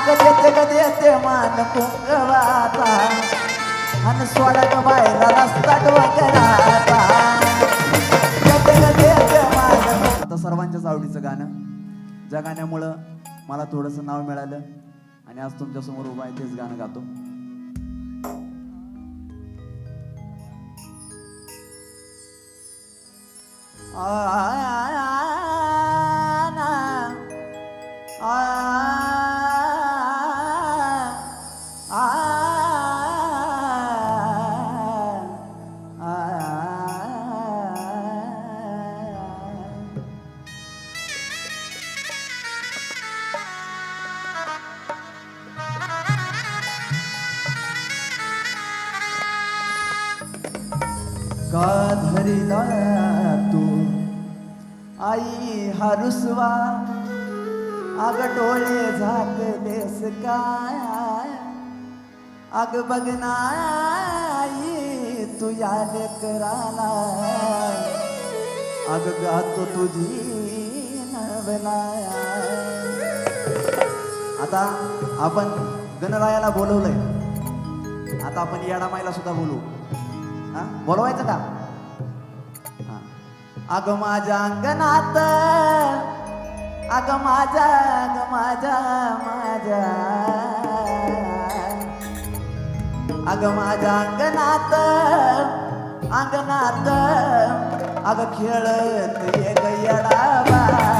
देते ग देते मान कुंकवाचा? आणि सोडा ग बायला रस्ता कुंक- आता सर्वांच्याच आवडीचं गाणं. ज्या गाण्यामुळं मला थोडंसं नाव मिळालं आणि आज तुमच्यासमोर उभा आहे तेच गाणं गातो. का धरिला तू आई हरुसवा अग डोळे झाकलेस काय? अग बघनाई तू या लेकराला अग गातो तुझी नवलाया आता आपण गणरायाला बोलवलंय. आता आपण येडामाईला सुद्धा बोलू. हा? बोलवायचं का? अग माझ्या अंगणात अग माझ्या अग माझ्या माझ्या. अग माझ्या अंगणात अंगणात अग खेळत ये गयडा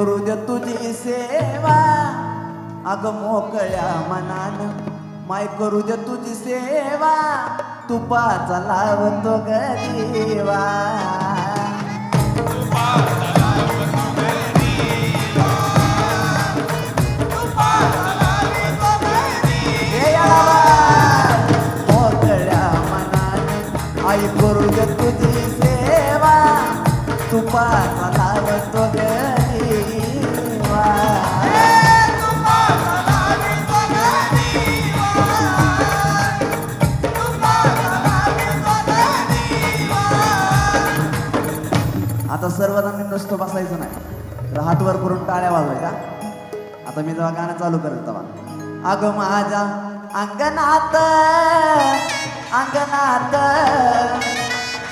करू दे तुझी सेवा. अग मोकळ्या मनान माय करू दे तुझी सेवा. तुपाचा लावतो ग देवा. याला मोकळ्या मनाने आई करू दे तुझी सेवा. तुपाचा नुसतं बसायचं नाही. तर हात वर करून टाळ्या वाजवायच्या आता मी जेव्हा गाणं चालू करेल तेव्हा. अग माझ्या अंगणात अंगणात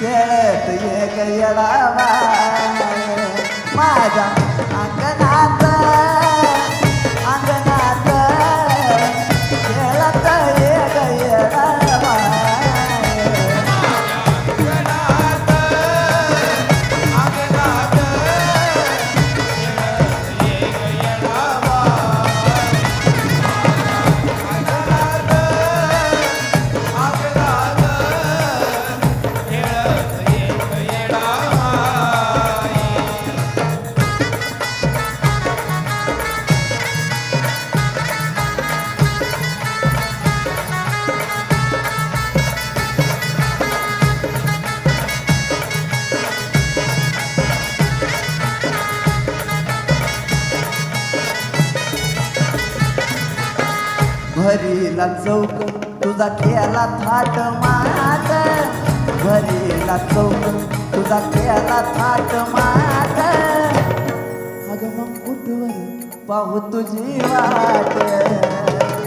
खेळत ये गेला माझ्या भरीला चौक तुझा खेळाला थाट माट भरीला चौक तुझा खेळाला थाट माट अगं मग कुठवर पाहू तुझी वाट?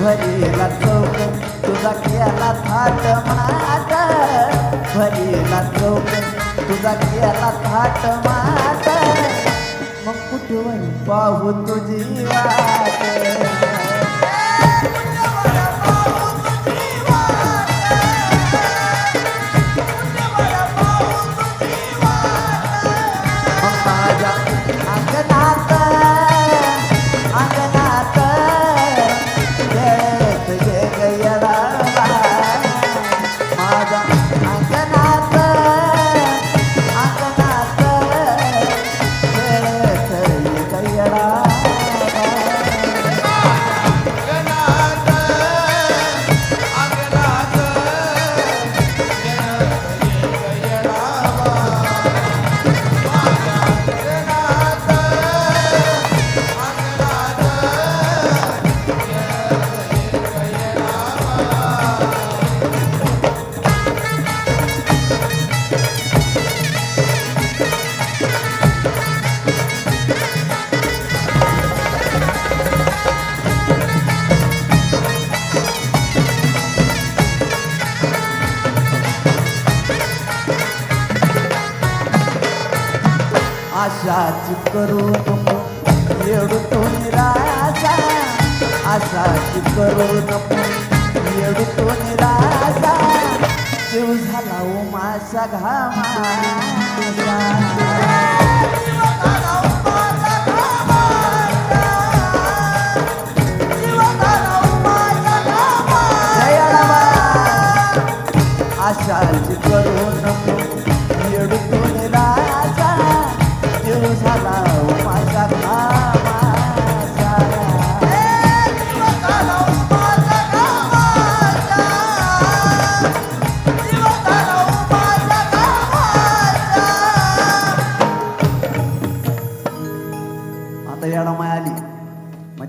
भरीला चौक तुझा केला थाट माट भरीला चौक तुझा केला थाट माता. मग कुठवर पाहू तुझी वाट? आशाची करू नको येडू तो निराशा आशाची करू नको येडू तो निराशा शिव झाला हो ओ घामाशा घामा.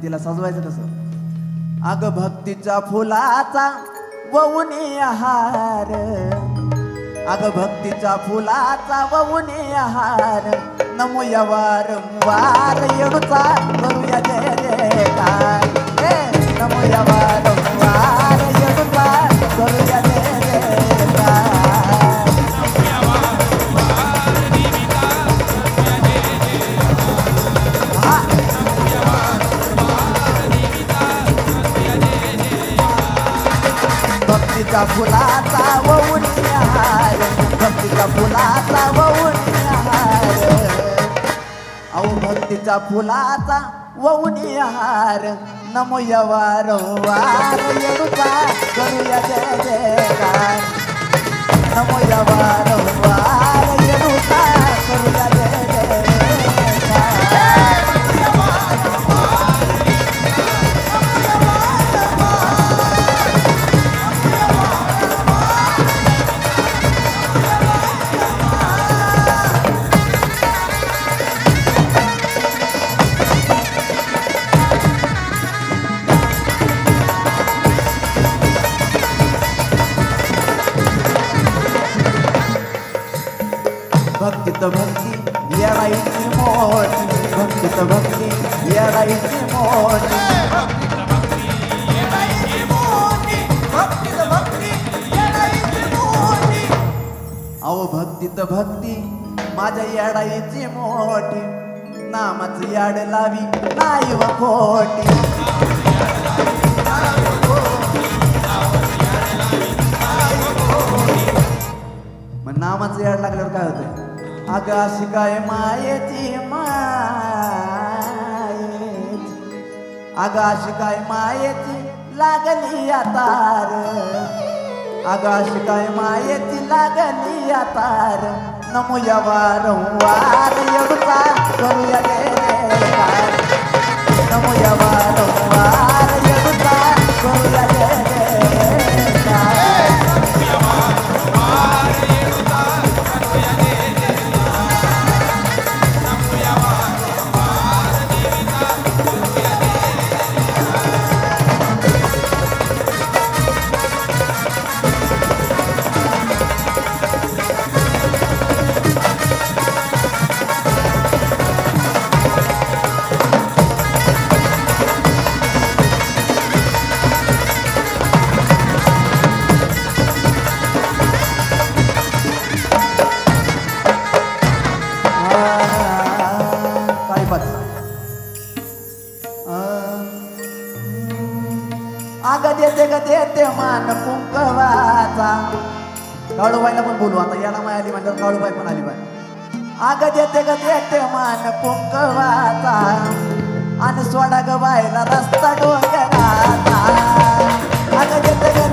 मग तिला सजवायचं कसं अग भक्तीचा फुलाचा ववुनी हार अग भक्तीचा फुलाचा ववुनी हार नमूया वारंवार येडूचा करूया जय जयकार. नमो नमूया भक्तीच्या फुलाचा वळून भक्तीचा भक्तीच्या फुलाचा वळून हार अहो भक्तीच्या फुलाचा वळून हार नमोया वारंवार येडूचा करूया जय जयकार नमोया वारंवार येडूचा करूया भक्त भक्ती येरायची मोठी भक्तीत भक्ती या येरायची मोठी अहो भक्तीत भक्ती माझ्या याडाईची मोठी। नामाचं याड लावी नाही व खोटी। मग नामाचं याड लागल्यावर काय होतं आकाश काय मायेची मायेची आकाश काय मायेची लागली आतार तार काय मायेची लागली आतार तार वारंवार एवढा करूया गे जयकार वारंवार एवढा करूया देते मान कुंकवाचा काळूबाईला पण बोलू आता याला माय आली म्हणजे काळूबाई पण आली बाई. आग देते ग देते मान कुंकवाचा आणि सोडा ग बायला रस्ता डोंगराचा आग देते ग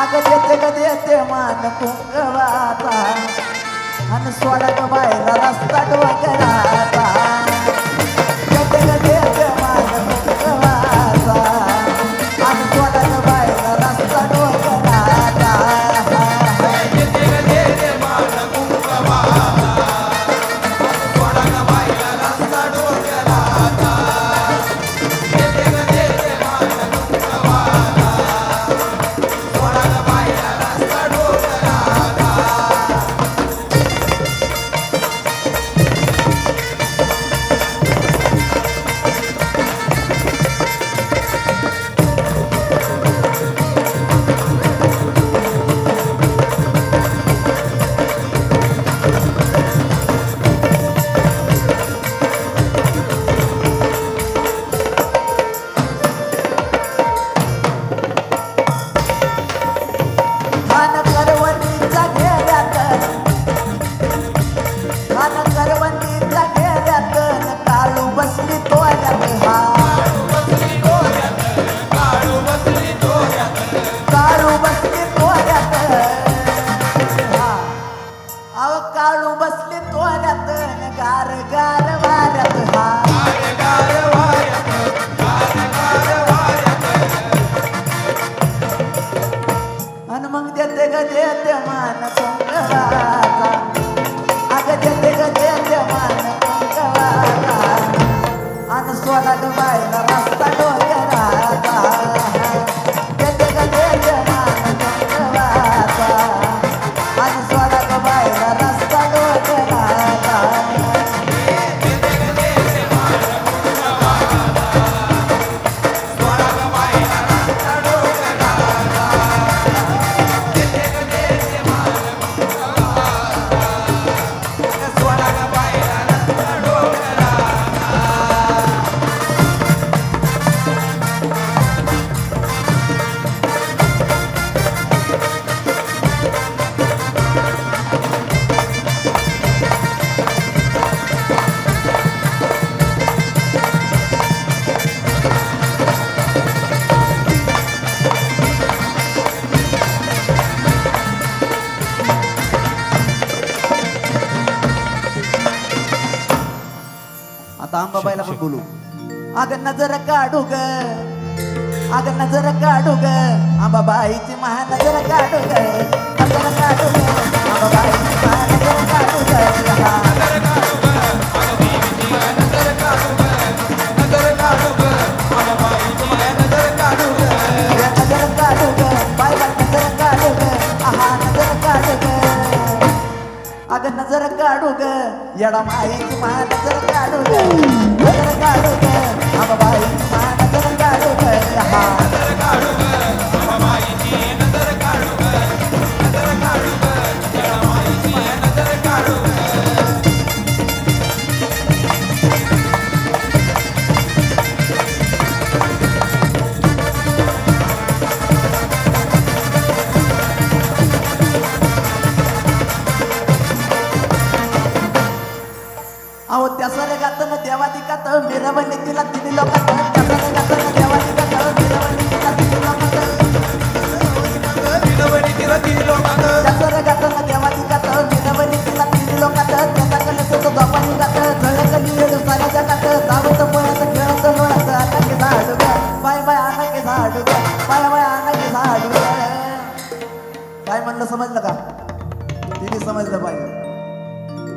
अगं देते ग मान कुंकवाचा आणि सोडा बाहेर रस्ता डोंगराचा बोलू. अग नजर काढू ग. अग नजर काढू ग. आंबाबाईची महानजर काढू ग. नजर काढू ग. आंबाबाईची महानजर काढू ग. हा. या नजर काढू ग. बाय नजर काढू ग. आहा नजर काढू ग. अग नजर काढू ग. येडा माईची मा नजर काढू ग. नजर काढू ग. आबा बाईची मा नजर काढू ग. हा. त्या सरगातन देवादिकात मिरवणी तिला तिन्ही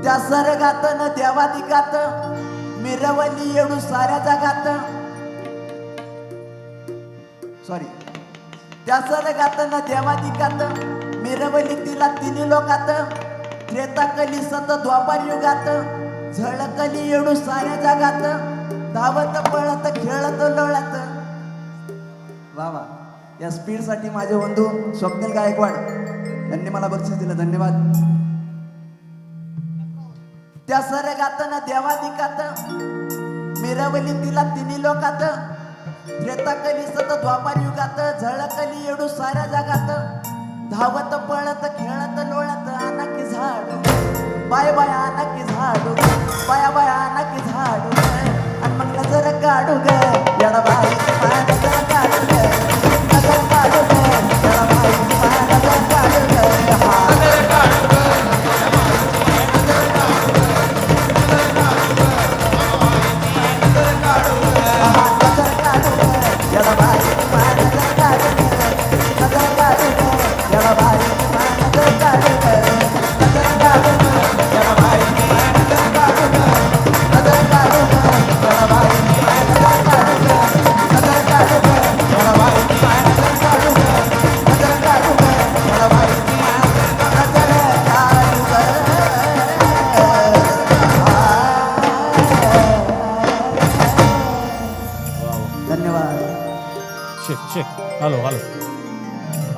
काय का तिने समजलं सरगात न मिरवली येडू साऱ्या जगात. सॉरी त्या सरगात न देवादिकात मिरवली तिला तिन्ही लोकात. त्रेता कली सत द्वापार युगात. झळकली येडू साऱ्या जगात. धावत पळत खेळत लोळत. वा वा. या स्पीडसाठी माझे बंधू स्वप्नील गायकवाड यांनी मला बक्षीस दिलं. धन्यवाद. त्या सरगात न देवादिकात मिरवली तिला तिन्ही लोकात त्रेताकली सत द्वापार युगात झळकली येडू साऱ्या जगात धावत पळत खेळत लोळत आनाकी झाड. बाय बाय आनाकी झाड बाया बाय आनाकी झाड. आणि मग नजर काढू ग येडा बाई काढू ग.